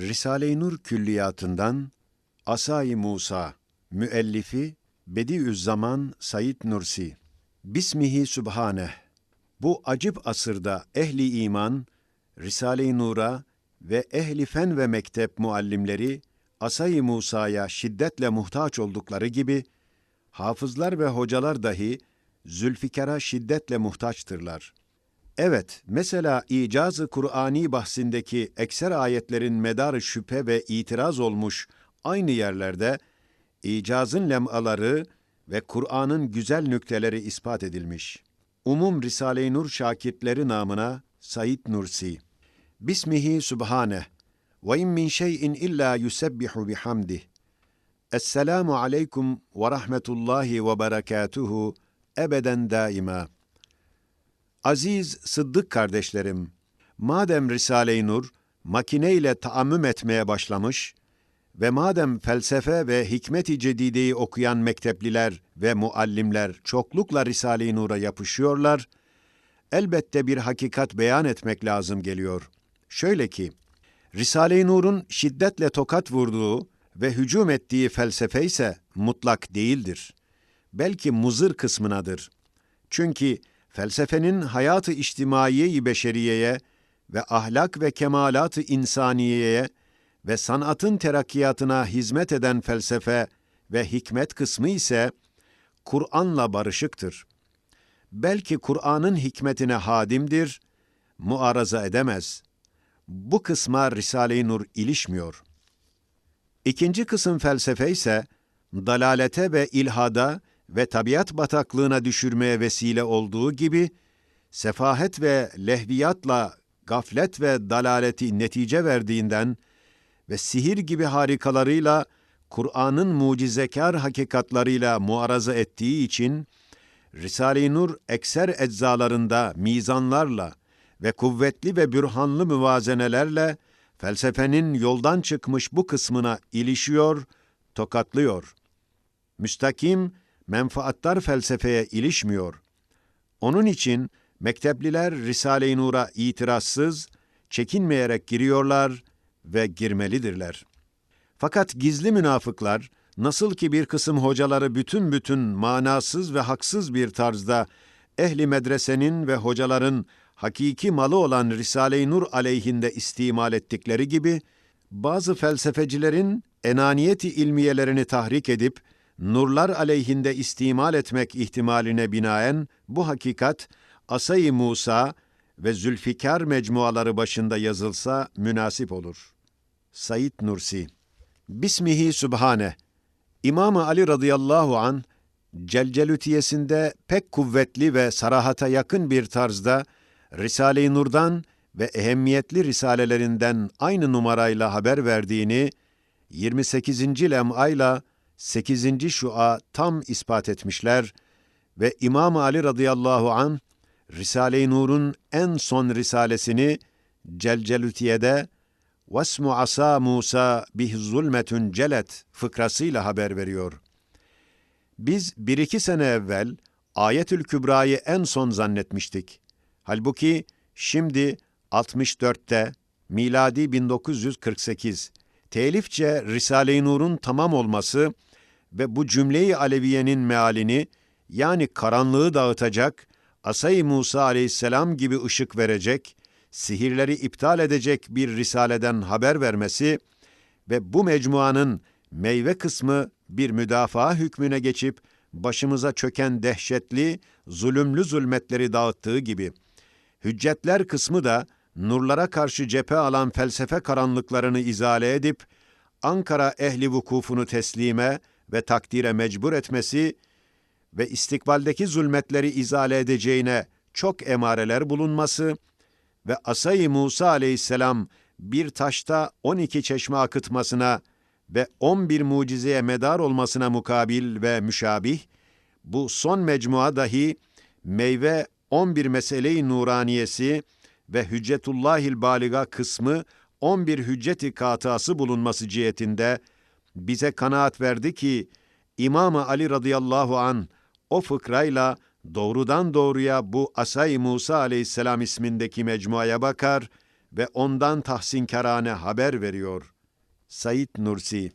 Risale-i Nur Külliyatından Asay-ı Musa Müellifi Bediüzzaman Said Nursi Bismihi Sübhaneh Bu acip asırda ehli iman, Risale-i Nur'a ve ehli fen ve mektep muallimleri Asay-ı Musa'ya şiddetle muhtaç oldukları gibi, hafızlar ve hocalar dahi Zülfikar'a şiddetle muhtaçtırlar. Evet, mesela icazı Kur'ani bahsindeki ekser ayetlerin medarı şüphe ve itiraz olmuş aynı yerlerde icazın lemaları ve Kur'an'ın güzel nükteleri ispat edilmiş. Umum Risale-i Nur şakirtleri namına Said Nursi. Bismihi Subhaneh ve in min şeyin illa yusebbihu bihamdih. Esselamu aleykum ve rahmetullahi ve berekatuhu ebeden daima. Aziz Sıddık kardeşlerim, madem Risale-i Nur makineyle taammüm etmeye başlamış ve madem felsefe ve hikmet-i cedideyi okuyan mektepliler ve muallimler çoklukla Risale-i Nur'a yapışıyorlar, elbette bir hakikat beyan etmek lazım geliyor. Şöyle ki, Risale-i Nur'un şiddetle tokat vurduğu ve hücum ettiği felsefe ise mutlak değildir. Belki muzır kısmınadır. Çünkü felsefenin hayatı içtimaiye-i beşeriyeye ve ahlak ve kemalat-ı insaniyeye ve sanatın terakkiyatına hizmet eden felsefe ve hikmet kısmı ise Kur'an'la barışıktır. Belki Kur'an'ın hikmetine hadimdir, muaraza edemez. Bu kısma Risale-i Nur ilişmiyor. İkinci kısım felsefe ise dalalete ve ilhada ve tabiat bataklığına düşürmeye vesile olduğu gibi, sefahet ve lehviyatla gaflet ve dalaleti netice verdiğinden ve sihir gibi harikalarıyla Kur'an'ın mucizekar hakikatlarıyla muaraza ettiği için, Risale-i Nur ekser eczalarında mizanlarla ve kuvvetli ve bürhanlı müvazenelerle felsefenin yoldan çıkmış bu kısmına ilişiyor, tokatlıyor. Müstakim, menfaattar felsefeye ilişmiyor. Onun için mektepliler Risale-i Nur'a itirazsız, çekinmeyerek giriyorlar ve girmelidirler. Fakat gizli münafıklar, nasıl ki bir kısım hocaları bütün bütün manasız ve haksız bir tarzda ehli medresenin ve hocaların hakiki malı olan Risale-i Nur aleyhinde istimal ettikleri gibi, bazı felsefecilerin enaniyeti ilmiyelerini tahrik edip, nurlar aleyhinde istimal etmek ihtimaline binaen bu hakikat Asay-ı Musa ve Zülfikar mecmuaları başında yazılsa münasip olur. Said Nursi Bismihi Sübhane İmam Ali radıyallahu an Celcelütiyesinde pek kuvvetli ve sarahata yakın bir tarzda Risale-i Nur'dan ve ehemmiyetli risalelerinden aynı numarayla haber verdiğini 28. lem'ayla 8. şua tam ispat etmişler ve İmam Ali radıyallahu an Risale-i Nur'un en son risalesini Celcelütiye'de Vasmu asa Musa bih zulmetün celet fıkrasıyla haber veriyor. Biz bir iki sene evvel Ayetül Kübra'yı en son zannetmiştik. Halbuki şimdi 64'te miladi 1948 telifçe Risale-i Nur'un tamam olması ve bu cümleyi Aleviye'nin mealini yani karanlığı dağıtacak, Asay Musa aleyhisselam gibi ışık verecek, sihirleri iptal edecek bir risaleden haber vermesi ve bu mecmuanın meyve kısmı bir müdafaa hükmüne geçip başımıza çöken dehşetli, zulümlü zulmetleri dağıttığı gibi, hüccetler kısmı da nurlara karşı cephe alan felsefe karanlıklarını izale edip, Ankara ehli vukufunu teslime ve takdire mecbur etmesi ve istikbaldeki zulmetleri izale edeceğine çok emareler bulunması ve Asay-ı Musa aleyhisselam bir taşta 12 çeşme akıtmasına ve 11 mucizeye medar olmasına mukabil ve müşabih, bu son mecmua dahi meyve 11 mesele-i nuraniyesi ve Hüccetullahil Baliga kısmı 11 hücceti katası bulunması cihetinde bize kanaat verdi ki İmam Ali radıyallahu an o fıkrayla doğrudan doğruya bu Asay Musa aleyhisselam ismindeki mecmuaya bakar ve ondan tahsinkarane haber veriyor. Said Nursi